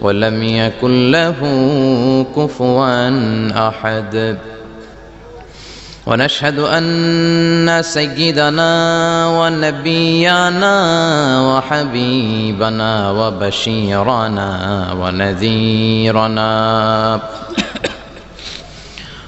ولم يكن له كفوا أحد. ونشهد أن سيدنا ونبينا وحبيبنا وبشيرنا ونذيرنا.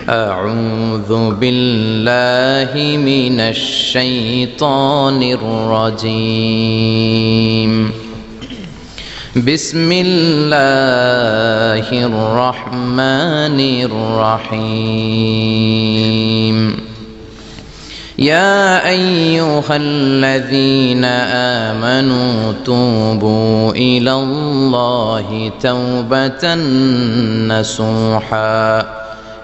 أعوذ بالله من الشيطان الرجيم. بسم الله الرحمن الرحيم. يا أيها الذين آمنوا توبوا إلى الله توبة نصوحا.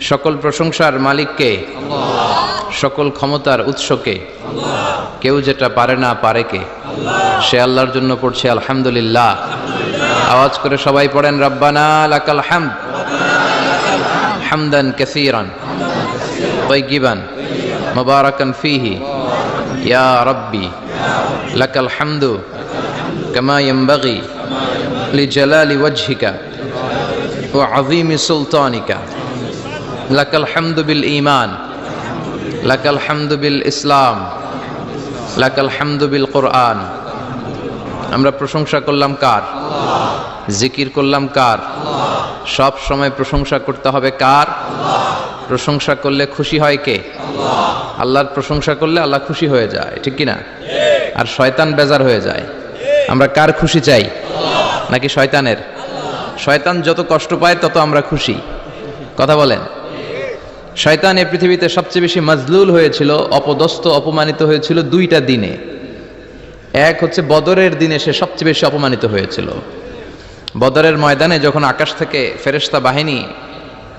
সকল প্রশংসার মালিককে, সকল ক্ষমতার উৎসকে, কেউ যেটা পারে না পারে কে সে আল্লাহর জন্য পড়ছে আলহামদুলিল্লাহ। আওয়াজ করে সবাই পড়েন, রব্বানা লাকাল হাম হামদান কেসিরান বৈগিবান মুবারাকান ফিহি ইয়া রব্বি লাকাল হামদু কামা লি জালালি ওয়াজহিকা ওয়া আযীমি সুলতানিকা লাকাল হামদুবিল ইমান লাকাল হামদুবিল ইসলাম, লাকাল হামদুবিল কোরআন। আমরা প্রশংসা করলাম কার? জিকির করলাম কার? সব সময় প্রশংসা করতে হবে কার? প্রশংসা করলে খুশি হয় কে? আল্লাহর প্রশংসা করলে আল্লাহ খুশি হয়ে যায়, ঠিক কিনা? আর শয়তান বেজার হয়ে যায়। আমরা কার খুশি চাই? নাকি শয়তানের? শয়তান যত কষ্ট পায় তত আমরা খুশি। কথা বলেন। শয়তান এ পৃথিবীতে সবচেয়ে বেশি মজলুল হয়েছিল, অপদস্থ, অপমানিত হয়েছিল দুইটা দিনে। এক হচ্ছে বদরের দিনে সে সবচেয়ে বেশি অপমানিত হয়েছিল। বদরের ময়দানে যখন আকাশ থেকে ফেরেশতা বাহিনী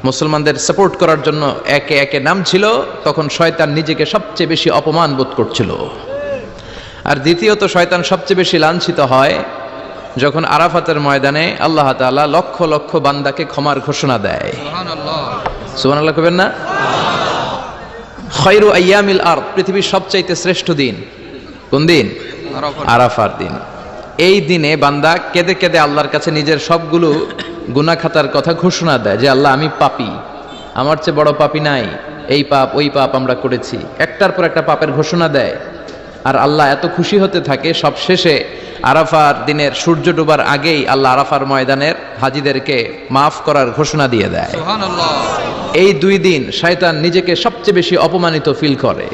মুসলমানদের সাপোর্ট করার জন্য একে একে নামছিল, তখন শয়তান নিজেকে সবচেয়ে বেশি অপমান বোধ করছিল। আর দ্বিতীয়ত, শয়তান সবচেয়ে বেশি লাঞ্ছিত হয় যখন আরাফাতের ময়দানে আল্লাহ তাআলা লক্ষ লক্ষ বান্দাকে ক্ষমার ঘোষণা দেয়। সুবান আল্লাহ কবেন না? খৈরু আয়ামিল আর পৃথিবীর সবচাইতে শ্রেষ্ঠ দিন। কোন দিন? আরাফার দিন। এই দিনে বান্দা কেঁদে কেঁদে আল্লাহর কাছে নিজের সবগুলো গুনা খাতার কথা ঘোষণা দেয় যে, আল্লাহ, আমি পাপি। আমার চেয়ে বড় পাপী নাই। এই পাপ, ওই পাপ আমরা করেছি। একটার পর একটা পাপের ঘোষণা দেয়। আর আল্লাহ এত খুশি হতে থাকে সব শেষে আরাফার দিনের সূর্য ডোবার আগেই আল্লাহ আরাফার ময়দানের হাজিদেরকে মাফ করার ঘোষণা দিয়ে দেয়। এই দুই দিন শয়তান নিজেকে সবচেয়ে বেশি অপমানিত ফিল করে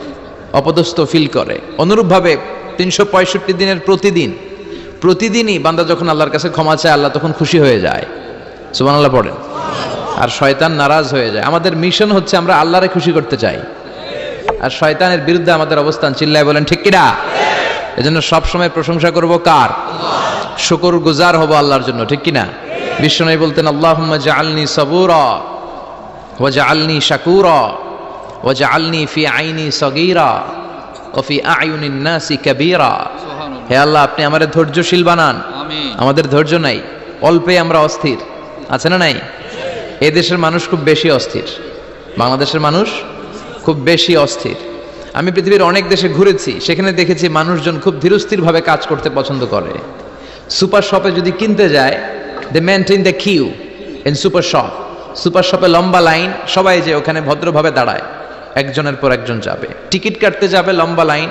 অপদস্থ ফিল করে। অনুরূপভাবে তিনশো পঁয়ষট্টি দিনের প্রতিদিন প্রতিদিনই বান্দা যখন আল্লাহর কাছে ক্ষমা চায় আল্লাহ তখন খুশি হয়ে যায়। সুবান আল্লাহ পড়েন। আর শয়তান নারাজ হয়ে যায়। আমাদের মিশন হচ্ছে আমরা আল্লাহরে খুশি করতে চাই। আর শয়তানের বিরুদ্ধে আমাদের অবস্থান চিল্লায় বলেন ঠিক কিনা? এজন্য সবসময় প্রশংসা করব কার? শুকর গুজার হব আল্লাহর জন্য ঠিক কিনা? বিশ্বনবী বলতেন আল্লাহ জাআলনি সাবুরা ওয়াজআলনি শাকুরা ওয়াজআলনি ফি আইনি সগীরা ওয়া ফি আয়ুনিন নাসি কাবীরা। হে আল্লাহ আপনি আমাদের ধৈর্যশীল বানান। আমাদের ধৈর্য নাই অল্পে আমরা অস্থির। আছে না নাই? এ দেশের মানুষ খুব বেশি অস্থির। বাংলাদেশের মানুষ খুব বেশি অস্থির। আমি পৃথিবীর অনেক দেশে ঘুরেছি, সেখানে দেখেছি মানুষজন খুব ধীরস্থিরভাবে কাজ করতে পছন্দ করে। সুপার শপে যদি কিনতে যায় they maintain the queue in super shop super শপে লম্বা লাইন, সবাই যে ওখানে ভদ্রভাবে দাঁড়ায়, একজনের পর একজন যাবে। টিকিট কাটতে যাবে লম্বা লাইন,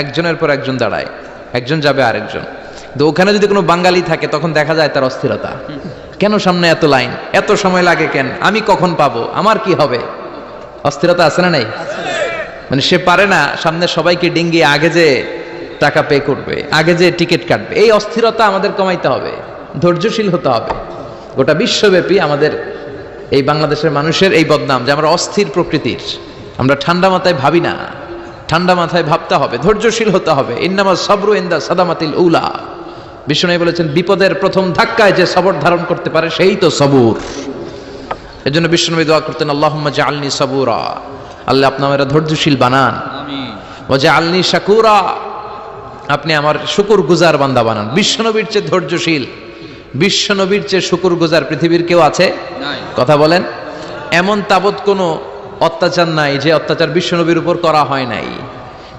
একজনের পর একজন দাঁড়ায়, একজন যাবে আরেকজন। তো ওখানে যদি কোনো বাঙালি থাকে, তখন দেখা যায় তার অস্থিরতা। কেন সামনে এত লাইন? এত সময় লাগে কেন? আমি কখন পাবো? আমার কি হবে? অস্থিরতা আছে না নাই? মানে সে পারে না, সামনে সবাইকে ডিঙ্গিয়ে আগে যে টাকা পে করবে, আগে যে টিকিট কাটবে, এই অস্থিরতা আমাদের কমাইতে হবে, ধৈর্যশীল হতে হবে। গোটা বিশ্বব্যাপী আমাদের এই বাংলাদেশের মানুষের এই বদনাম যে আমরা অস্থির প্রকৃতির, আমরা ঠান্ডা মাথায় ভাবি না, ঠান্ডা মাথায় ভাবতে হবে, ধৈর্যশীল হতে হবে। ইন্নামা সবরু ইন্দা সাদামাতিল উলা। বিষ্ণু বলেছেন, বিপদের প্রথম ধাক্কায় যে সবর ধারণ করতে পারে, সেই তো সবুর। এজন্য বিষ্ণুনবী দোয়া করতেন আল্লাহুম্মা জাআলনি সাবুরা। আল্লাহ আপনি আমার ধৈর্যশীল বানান। ওয়া জাআলনি শাকুরা। আপনি আমার শুকুর গুজার বান্দা বানান। বিশ্বনবীর চেয়ে ধৈর্যশীল। বিশ্বনবীর চেয়ে শুকুর গুজার পৃথিবীর কেউ আছে? কথা বলেন। এমন তাবৎ কোনো অত্যাচার নাই যে অত্যাচার বিশ্বনবীর উপর করা হয় নাই।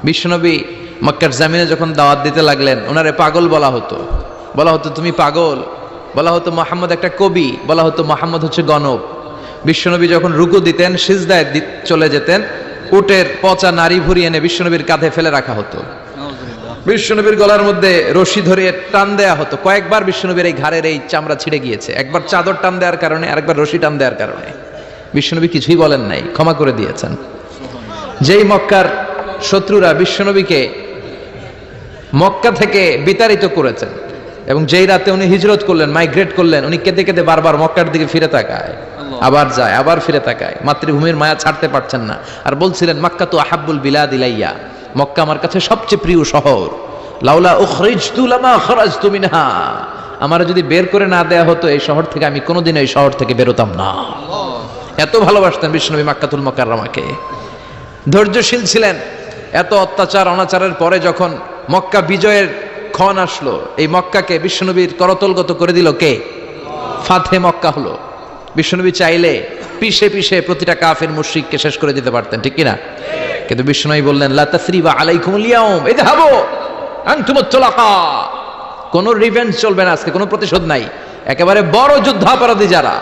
বিশ্বনবী মক্কার জামিনে যখন দাওয়াত দিতে লাগলেন ওনারে পাগল বলা হতো। বলা হতো তুমি পাগল। বলা হতো মোহাম্মদ একটা কবি। বলা হতো মোহাম্মদ হচ্ছে গণব। বিশ্বনবী যখন রুকু দিতেন সিজদায় চলে যেতেন উটের পচা নারী ভরি এনে বিশ্বনবীর কাঁধে ফেলে রাখা হতো। বিশ্বনবীর গলার মধ্যে রশি ধরে টান দেয়া হতো। কয়েকবার বিশ্বনবীর এই ঘাড়ের এই চামড়া ছিঁড়ে গিয়েছে। একবার চাদর টান দেওয়ার কারণে আরেকবার রশি টান দেওয়ার কারণে। বিশ্বনবী কিছুই বলেন নাই ক্ষমা করে দিয়েছেন। যেই মক্কার শত্রুরা বিশ্বনবীকে মক্কা থেকে বিতাড়িত করেছেন এবং যেই রাতে উনি হিজরত করলেন মাইগ্রেট করলেন উনি কেঁদে কেঁদে বারবার মক্কার দিকে ফিরে তাকায়। আবার যায় আবার ফিরে তাকায়। মাতৃভূমির মায়া ছাড়তে পারছেন না। আর বলছিলেন মক্কা তো আহাব্বুল বিলাদ ইলাইয়া। মক্কা আমার কাছে সবচেয়ে প্রিয় শহর। লাউলা লামা খরাজতু মিনহা। আমার যদি বের করে না দেয়া হতো এই শহর থেকে আমি কোনোদিন এই শহর থেকে বেরোতাম না। এত ভালোবাসতেন বিষ্ণবী মাক্কাতুল মকাররামাকে। ধৈর্যশীল ছিলেন। এত অত্যাচার অনাচারের পরে যখন মক্কা বিজয়ের ক্ষণ আসলো। এই মক্কাকে বিশ্বনবীর করতলগত করে দিল কে? ফাতে মক্কা হলো। বিশ্বনবী চাইলে পিষে পিষে প্রতিটা কাফের মুশরিককে শেষ করে দিতে পারতেন, ঠিক কিনা? কিন্তু বিশ্বনবী বললেন, লা তাসরিবা আলাইকুমুল ইয়াউম, ইযহাবু আনতুমুত তুলাকা। কোনো রিভেঞ্জ চলবে না আজকে, কোনো প্রতিশোধ নাই। একেবারে বড় যুদ্ধাপরাধী যারা,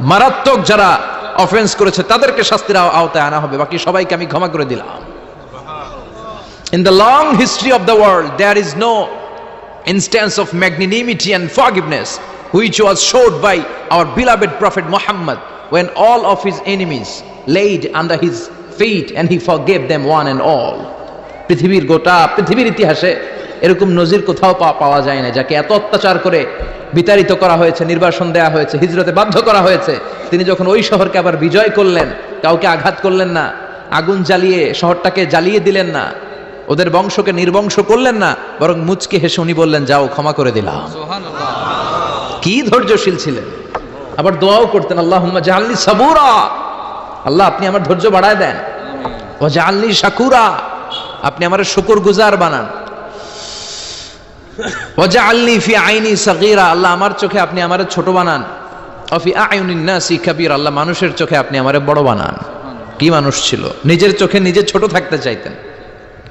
মারাত্মক যারা অফেন্স করেছে, তাদেরকে শাস্তির আওতায় আনা হবে। বাকি সবাইকে আমি ক্ষমা করে দিলাম। In the long history of the world, there is no instance of magnanimity and forgiveness which was showed by our beloved Prophet Muhammad when all of his enemies laid under his feet and he forgave them one and all. পৃথিবীর গোটা পৃথিবীর ইতিহাসে এরকম নজির কোথাও পাওয়া যায় না যাকে এত অত্যাচার করে বিতাড়িত করা হয়েছে নির্বাসন দেয়া হয়েছে হিজরতে বাধ্য করা হয়েছে তিনি যখন ওই শহরকে আবার বিজয় করলেন কাউকে আঘাত করলেন না আগুন জ্বালিয়ে শহরটাকে জ্বালিয়ে দিলেন না ওদের বংশকে নির্বংশ করলেন না বরং মুচকে হেসে উনি বললেন যাও ক্ষমা করে দিলাম। কি ধৈর্যশীল ছিলেন। আবার দোয়াও করতেন আল্লাহ জাহাল্লি সাবুরা। আল্লাহ আপনি আমার ধৈর্য বাড়ায় দেন। ও জাহাল্লি শাকুরা। আপনি আমার শুকুর গুজার বানান। ও জাহাল্লি ফি আইনি সাগীরা। আল্লাহ আমার চোখে আপনি আমার ছোট বানান। অফি আয়ুনিন নাসি কাবীর। আল্লাহ মানুষের চোখে আপনি আমারে বড় বানান। কি মানুষ ছিল? নিজের চোখে নিজে ছোট থাকতে চাইতেন।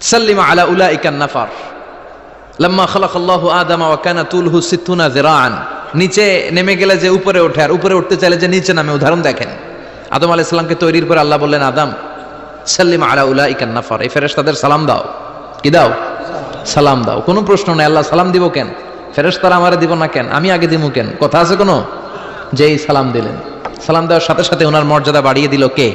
সাল্লিমা আলা উলাইকান নাফার। লাম্মা খালাকাল্লাহ আদম ওয়া কানা তুলহু সিত্তুনা যিরাআন। নিচে নেমে গেলে যে উপরে ওঠে, আর উপরে উঠতে চাইলে যে নিচে নামে, উদাহরণ দেখেন। আদম আলাইহিস সালামকে তৈরির পরে আল্লাহ বললেন, আদম, সাল্লিমা আলা উলাইকান নাফার। এই ফেরেশতাদের সালাম দাও। কি দাও? সালাম দাও। কোনো প্রশ্ন নাই, আল্লাহ সালাম দিব কেন? ফেরেশতারা আমারে দিব না কেন? আমি আগে দিব কেন? কথা আছে কোনো? যেই সালাম দিলেন। সালাম দেওয়ার সাথে সাথে ওনার মর্যাদা বাড়িয়ে দিল কে?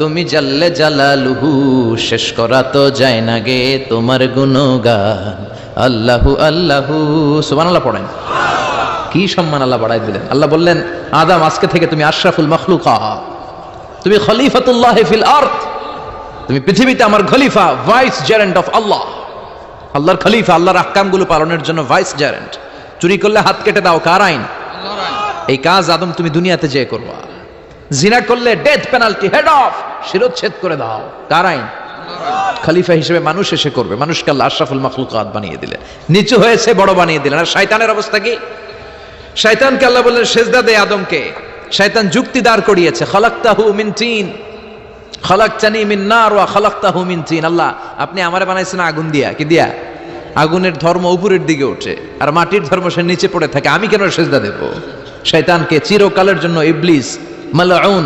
তুমি জাল্লে জালালুহু, শেষ করা তো যায় না গে তোমার গুণগান। আল্লাহু আল্লাহু, সুবহানাল্লাহ পড়েন। কি সম্মান আল্লাহ বাড়াই দিলেন। আল্লাহ বললেন, আদাম, আজকে থেকে তুমি আশরাফুল মখলুকা। তুমি খলিফাতুল্লাহ ফিল আর্থ তুমি পৃথিবীতে আমার খলিফা ভাইস জেরেন্ট অফ আল্লাহ আল্লাহর খলিফা, আল্লাহর আহকামগুলো পালনের জন্য ভাইস জেরেন্ট চুরি করলে হাত কেটে দাও, কার আইন? এই কাজ আদম, তুমি দুনিয়াতে যেয়ে করবা। জিনা করলে ডেথ পেনাল্টি হেড অফ শিরোচ্ছেদ করে দাও। কার আইন খলিফা হিসেবে মানুষ এসে করবে। মানুষকে আল্লাহ আশরাফুল মখলুকাত বানিয়ে দিলেন নিচু হয়েছে, বড় বানিয়ে দিলেন। আর শয়তানের অবস্থা কি? শয়তানকে আল্লাহ বললেন, সেজদা দে আদমকে। শয়তান যুক্তি দাঁড় করিয়েছে। খলাক্তাহু মিন তিন। খলাকতানি মিন নার ওয়া খলাকতাহু মিন তিন। আল্লাহ, আপনি আমারে বানাইছেন আগুন দিয়া। কি দিয়া? আগুনের ধর্ম উপরের দিকে ওঠে। আর মাটির ধর্ম সে নিচে পড়ে থাকে। আমি কেন সেজদা দেব? শয়তানকে চিরকালের জন্য ইবলিস মালাউন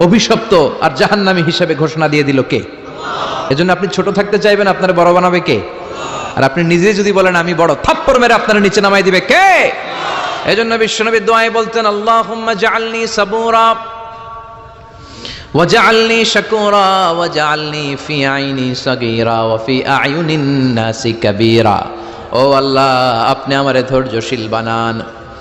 অভিশপ্ত আর জাহান্নামী হিসেবে ঘোষণা দিয়ে দিল কে এজন্য আপনি ছোট থাকতে চাইবেন আপনার বড় বানাবে কে আর আপনি নিজে যদি বলেন আমি বড় থাপ্পড় মেরে আপনার নিচে নামাই দিবে কে এজন্য বিশ্বনবী দোয়ায় বলতেন আল্লাহুম্মা জাআলনি সাবুরা وجعلني شكورا وجعلني في عيني صغيرا وفي أعين الناس كبيرا ও আল্লাহ আপনি আমারে ধৈর্যশীল বানান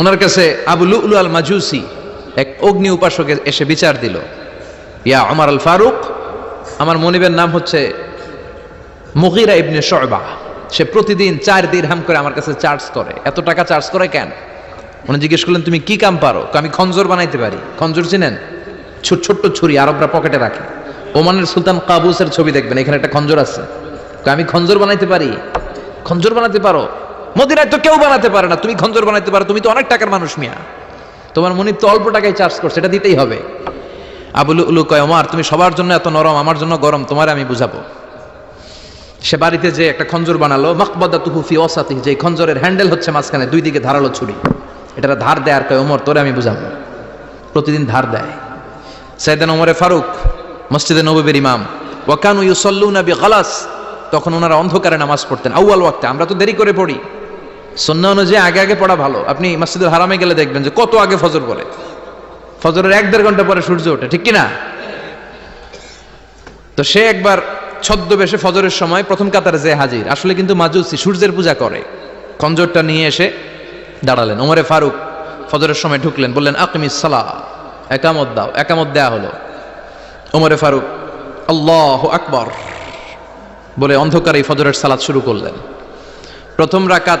ওনার কাছে আবু লুলু আল মাজুসি এক অগ্নি উপাসক এসে বিচার দিল। ইয়া আমার আল ফারুক, আমার মনিবের নাম হচ্ছে মুগিরা ইবনে শয়বা সে প্রতিদিন চার দিন হাম করে আমার কাছে চার্জ করে। এত টাকা চার্জ করে কেন? উনি জিজ্ঞেস করলেন, তুমি কি কাম পারো? আমি খঞ্জর বানাইতে পারি। খঞ্জর চিনেন? ছোট ছোট্ট ছুরি আরবরা পকেটে রাখে। ওমানের সুলতান কাবুসের ছবি দেখবেন, এখানে একটা খঞ্জর আছে। আমি খঞ্জর বানাইতে পারি? খঞ্জর বানাতে পারো? মদিনায় তো কেউ বানাতে পারে না, তুমি খঞ্জর বানাইতে পারো, তুমি তো অনেক টাকার মানুষ মিয়া। তোমার মনির তো অল্প টাকায় চার্জ করছে, এটা দিতেই হবে। আবুল উলু কয়, ওমার, তুমি সবার জন্য এত নরম, আমার জন্য গরম, তোমার আমি বুঝাবো। সে বাড়িতে যে একটা খঞ্জর বানালো মকবদা তুহুফি ওসাতি যে খঞ্জরের হ্যান্ডেল হচ্ছে মাঝখানে, দুই দিকে ধারালো ছুরি। এটা ধার দেয় আর কয়, ওমর, তোরে আমি বুঝাবো। প্রতিদিন ধার দেয়। সাইদান ওমরে ফারুক, মসজিদে নবীর ইমাম ওয়াকানু ইউসল্লুনা বিগালাস, তখন ওনারা অন্ধকারে নামাজ পড়তেন, আউয়াল ওয়াক্তে, আমরা তো দেরি করে পড়ি। সন্না অনুযায়ী আগে আগে পড়া ভালো। আপনি মসজিদুল হারামে গেলে দেখবেন যে কত আগে ফজর পড়ে ফজরের এক দেড় ঘণ্টা পরে সূর্য ওঠে, ঠিক কিনা? তো সে একবার ছদ্মবেশে ফজরের সময় প্রথম কাতারে যে হাজির, আসলে কিন্তু মাজুসি সূর্যের পূজা করে। খঞ্জরটা নিয়ে এসে দাঁড়ালেন। ওমরে ফারুক ফজরের সময় ঢুকলেন, বললেন আকিমি সালা একামত দাও, একামত দেয়া হলো। ওমরে ফারুক, আল্লাহ আকবর, বলে অন্ধকারে ফজরের সালাত শুরু করলেন। প্রথম রাকাত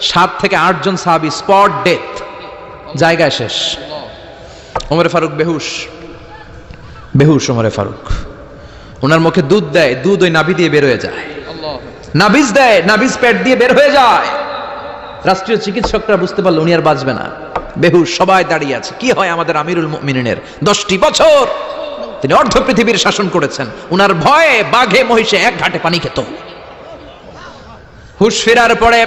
সাত থেকে আটজন সাহাবি স্পট ডেথ। জায়গায় শেষ। ওমরে ফারুক বেহুশ। বেহুশ ওমরে ফারুক। ওনার মুখে দুধ দেয়, দুধ ওই নাভি দিয়ে বের হয়ে যায়। নাভিজ দেয়, নাভিজ পেট দিয়ে বের হয়ে যায়। রাষ্ট্রীয় চিকিৎসকরা বুঝতে পারল উনি আর বাঁচবে না। বেহুশ সবাই দাঁড়িয়ে আছে। কি হয় আমাদের আমিরুল মিনিনের দশটি বছর? তিনি অর্ধ পৃথিবীর শাসন করেছেন। উনার ভয়ে বাঘে, মহিষে এক ঘাটে পানি খেত। হুশ ফেরার পরে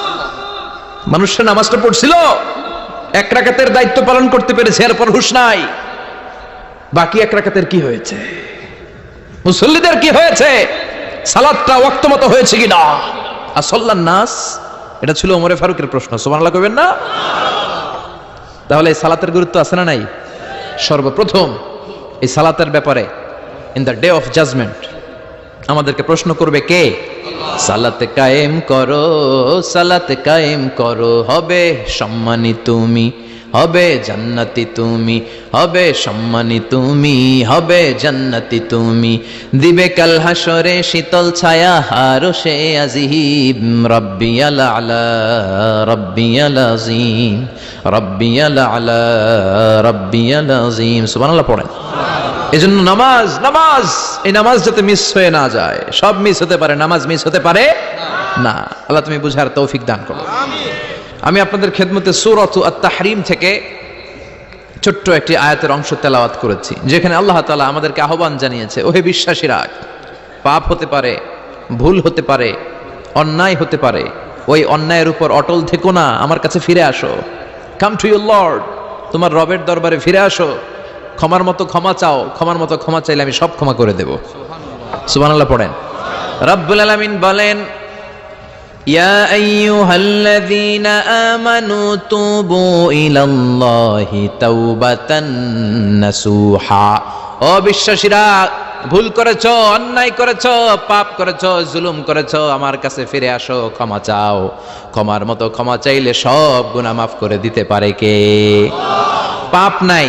মানুষের নামাজটা পড়ছিল। এক রাকাতের দায়িত্ব পালন করতে পেরেছে, এরপর হুশ নাই। বাকি এক রাকাতের কি হয়েছে? মুসল্লিদের কি হয়েছে? সালাদটা ওয়াক্ত মতো হয়েছে কি না আসল্লান নাস, এটা ছিল ওমরে ফারুকের প্রশ্ন, সুবহানাল্লাহ কইবেন না? তাহলে এই সালাতের গুরুত্ব আছে না নাই? সর্বপ্রথম এই সালাতের ব্যাপারে in the day of judgement আমাদেরকে প্রশ্ন করবে কে? সালাতে কায়েম করো, সালাতে কায়েম করো। হবে সম্মানী তুমি, হবে জান্নাতি তুমি, হবে সম্মানী তুমি, হবে জান্নাতি তুমি। দিবে কাল হাসরে শীতল ছায়া, হারো সে আজিম রব্বি আলা আলা রব্বি আলা আজিম রব্বি আলা আলা রব্বি আলা আজিম। সুবহানাল্লাহ পড়েন। এজন্য নামাজ নামাজ। এই নামাজ যাতে মিস হয়ে না যায়। সব মিস হতে পারে, নামাজ মিস হতে পারে না। আল্লাহ তুমি বুঝার তৌফিক দান করো। আমি আপনাদের খেদমতে সুরত আত্মাহরিম থেকে ছোট্ট একটি আয়াতের অংশ তেলাওয়াত করেছি, যেখানে আল্লাহ তালা আমাদেরকে আহ্বান জানিয়েছে, ওহে বিশ্বাসীরা, পাপ হতে পারে, ভুল হতে পারে, অন্যায় হতে পারে, ওই অন্যায়ের উপর অটল থেকো না, আমার কাছে ফিরে আসো। কাম টু ইউর লর্ড তোমার রবের দরবারে ফিরে আসো। ক্ষমার মতো ক্ষমা চাও ক্ষমার মতো ক্ষমা চাইলে আমি সব ক্ষমা করে দেব সুবহানাল্লাহ পড়েন রব্বুল আলামিন বলেন يا أيها الذين آمنوا توبوا إلى الله توبة نصوحا ও বিশ্বাসীরা ভুল করেছ অন্যায় করেছ পাপ করেছ জুলুম করেছ আমার কাছে ফিরে আসো ক্ষমা চাও ক্ষমার মতো ক্ষমা চাইলে সব গুনাহ মাফ করে দিতে পারে কে পাপ নাই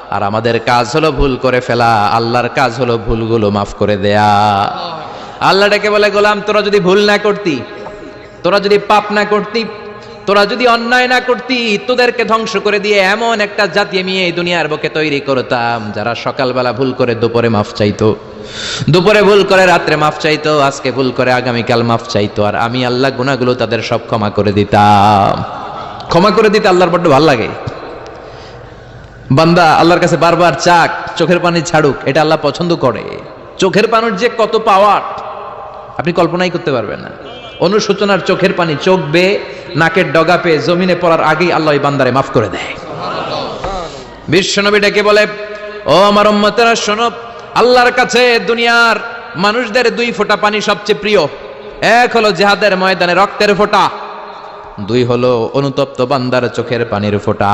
আর আমাদের কাজ হলো ভুল করে ফেলা, আল্লাহর কাজ হলো ভুলগুলো মাফ করে দেয়া। আল্লাহ ডেকে বলে, গোলাম, তোরা যদি ভুল না করতি, তোরা যদি পাপ না করতি, তোরা যদি অন্যায় না করতি, তোদেরকে ধ্বংস করে দিয়ে এমন একটা জাতি আমি এই দুনিয়ার বুকে তৈরি করতাম, যারা সকালবেলা ভুল করে দুপুরে মাফ চাইতো। দুপুরে ভুল করে রাত্রে মাফ চাইতো, আজকে ভুল করে আগামীকাল মাফ চাইতো, আর আমি আল্লাহ গুনাহগুলো তাদের সব ক্ষমা করে দিতাম। ক্ষমা করে দিতে আল্লাহর বড্ড ভালো লাগে। বান্দা, আল্লাহর কাছে বারবার চাক, চোখের পানি ছাড়ুক, এটা আল্লাহ পছন্দ করে। চোখের পানির যে কত পাওয়ার আপনি কল্পনাই করতে পারবেন না। অনুশোচনার চোখের পানি, চোখ বেয়ে নাকের ডগা পেয়ে জমিনে পড়ার আগেই আল্লাহ বান্দারে মাফ করে দেয়। বিশ্বনবী ডেকে বলে, ও আমার উম্মতেরা, শোনো, আল্লাহর কাছে দুনিয়ার মানুষদের দুই ফোঁটা পানি সবচেয়ে প্রিয়। এক হলো জেহাদের ময়দানে রক্তের ফোঁটা, দুই হলো অনুতপ্ত বান্দার চোখের পানির ফোঁটা।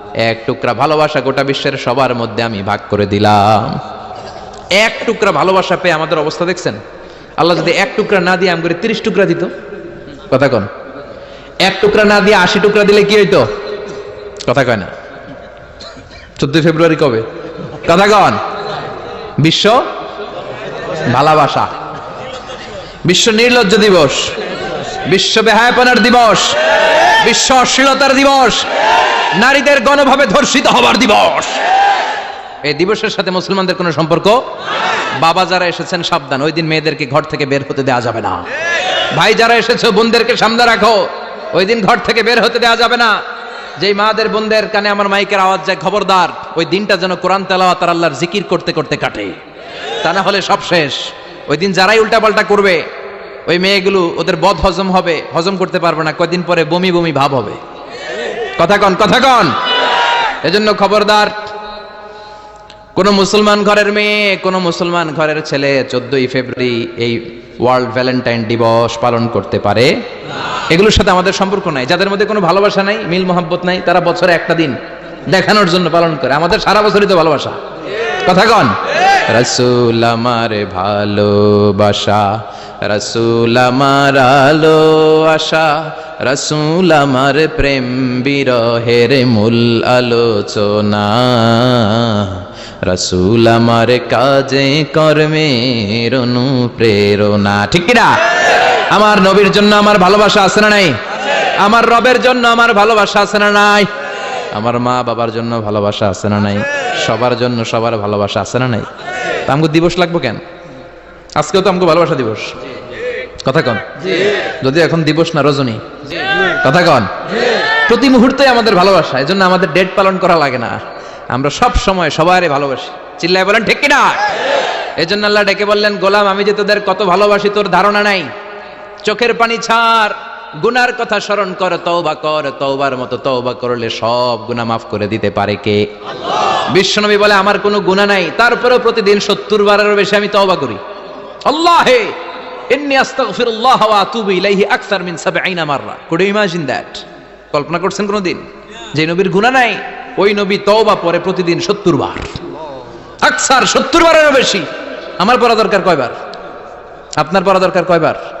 এক টুকরা ভালোবাসা গোটা বিশ্বের সবার মধ্যে আমি ভাগ করে দিলাম। এক টুকরা ভালোবাসা পেয়ে আমাদের অবস্থা দেখছেন? আল্লাহ যদি এক টুকরা না দিয়ে আমি করে তিরিশ টুকরা দিত। কথা কন। এক টুকরা না দিয়ে আশি টুকরা দিলে কি হইতো? কথা কয় না। চোদ্দই ফেব্রুয়ারি কবে? কথা কন। বিশ্ব ভালোবাসা। বিশ্ব নির্লজ্জ দিবস। বিশ্ব বেহায়াপনার দিবস। বিশ্ব অশ্লীলতার দিবস। নারীদের গণভাবে ধর্ষিত হবার দিবস। এই দিবসের সাথে মুসলমানদের কোনো সম্পর্ক? বাবা যারা এসেছেন, সাবধান। ওই দিন মেয়েদেরকে ঘর থেকে বের হতে দেওয়া যাবে না। ভাই যারা এসেছে, বোনদেরকে সামনে রাখো। ওই দিন ঘর থেকে বের হতে দেওয়া যাবে না। যেই মাদের, বোনদের কানে আমার মাইকের আওয়াজ যায়, খবরদার। ওই দিনটা যেন কোরআন তেলাওয়াত আর আল্লাহর জিকির করতে করতে কাটে। তা না হলে সব শেষ। ওই দিন যারাই উল্টাপাল্টা করবে ওই মেয়েগুলো ওদের বদ হজম হবে, হজম করতে পারবে না কয়দিন পরে বমি বমি ভাব হবে। কথা কন কথা কন। এজন্য খবরদার, কোন মুসলমান ঘরের মেয়ে, কোন মুসলমান ঘরের ছেলে চোদ্দই ফেব্রুয়ারি এই ওয়ার্ল্ড ভ্যালেন্টাইন দিবস পালন করতে পারে। এগুলোর সাথে আমাদের সম্পর্ক নাই। যাদের মধ্যে কোনো ভালোবাসা নাই, মিল মোহাব্বত নাই, তারা বছরে একটা দিন দেখানোর জন্য পালন করে। আমাদের সারা বছরই তো ভালোবাসা। কথা কন। রসুল আমার ভালোবাসা, রসুল আমার আলো আশা, রসুল আমার প্রেম বিরহের মূল আলোচনা। রসুল আমার কাজে, কর্মের অনুপ্রেরণা। ঠিক কিনা আমার নবীর জন্য আমার ভালোবাসা আছে না নাই? আমার রবের জন্য আমার ভালোবাসা আছে না নাই? আমার মা বাবার জন্য ভালোবাসা আছে না নাই? সবার জন্য সবার ভালোবাসা আছে না নাই? তা আমাকে দিবস লাগবো কেন? আজকেও তো আমাকে ভালোবাসা দিবস। কথা কন। যদি এখন দিবস না রজনী। কথা কন। প্রতি মুহূর্তে আমাদের ভালোবাসা এই জন্য আমাদের ডেট পালন করা লাগে না। আমরা সব সময় সবারই ভালোবাসি। চিল্লায় বলেন, ঠিক কিনা? এই জন্য আল্লাহ ডেকে বললেন, গোলাম, আমি যে তোদের কত ভালোবাসি তোর ধারণা নাই। চোখের পানি ছাড় গুনার কথা স্মরণ কর তওবা কর তওবার মতো তওবা করলে সব গুনাহ মাফ করে দিতে পারে কে? বিশ্বনবী বলে আমার কোনো গুনাহ নাই তারপরেও প্রতিদিন সত্তর বারেরও বেশি আমি তওবা করি। আল্লাহে ইন্নী আস্তাগফিরুল্লাহ ওয়া আতুবু ইলাইহি আকসার মিন 70 মাররা। কুড ইউ ইমাজিন দ্যাট কল্পনা করছেন কোনোদিন? যে নবীর গুনাহ নাই ওই নবী তওবা পরে প্রতিদিন 70 বার। আকসার 70 বারেরও বেশি। আমার পড়া দরকার কয়বার? আপনার পড়া দরকার কয়বার?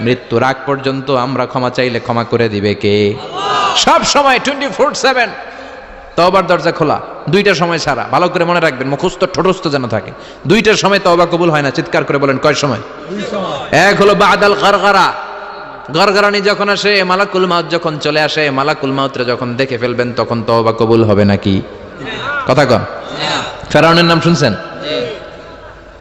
মৃত্যুর আগ পর্যন্ত আমরা ক্ষমা চাইলে ক্ষমা করে দিবে কে? সব সময় টোয়েন্টি ফোর সেভেন তবার দরজা খোলা দুইটা সময় ছাড়া ভালো করে মনে রাখবেন মুখস্থ ঠোঁটস্থ যেন থাকে। দুইটার সময় তবা কবুল হয় না চিৎকার করে বলেন কয় সময়? এক হলো বাদাল গরগরা। গরগরানি যখন আসে মালাকুল মাউত যখন চলে আসে মালাকুল মাউতরে যখন দেখে ফেলবেন তখন তওবা কবুল হবে নাকি? কথা কন। ফেরাউনের নাম শুনছেন?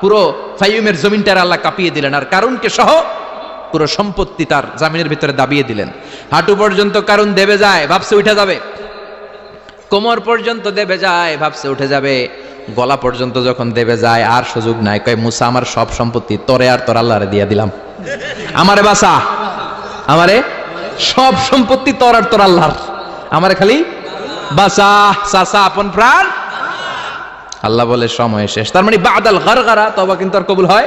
পুরো ফাইয়ুমের জমিনটার আল্লাহ কাঁপিয়ে দিলেন। আর কারণকে সহ? পুরো সম্পত্তি তার জামিনের ভিতরে দাবিয়ে দিলেন। হাঁটু পর্যন্ত কারণ দেবে যায়, ভাবছে উঠে যাবে। কোমর পর্যন্ত দেবে যায়, ভাবছে উঠে যাবে। গলা পর্যন্ত যখন দেবে যায়, আর সুযোগ নাই। কয়, মুসা, আমার সব সম্পত্তি তরে আর তোর আল্লাহরে দিয়ে দিলাম। আমারে বাসা আমারে সব সম্পত্তি তোর আর তোর আল্লাহর। আমারে খালি বাসা সাসা আপন প্রাণ। আল্লাহ বলে সময় শেষ। তার মানে বাদাল গারগারা তবা কিন্তু আর কবুল হয়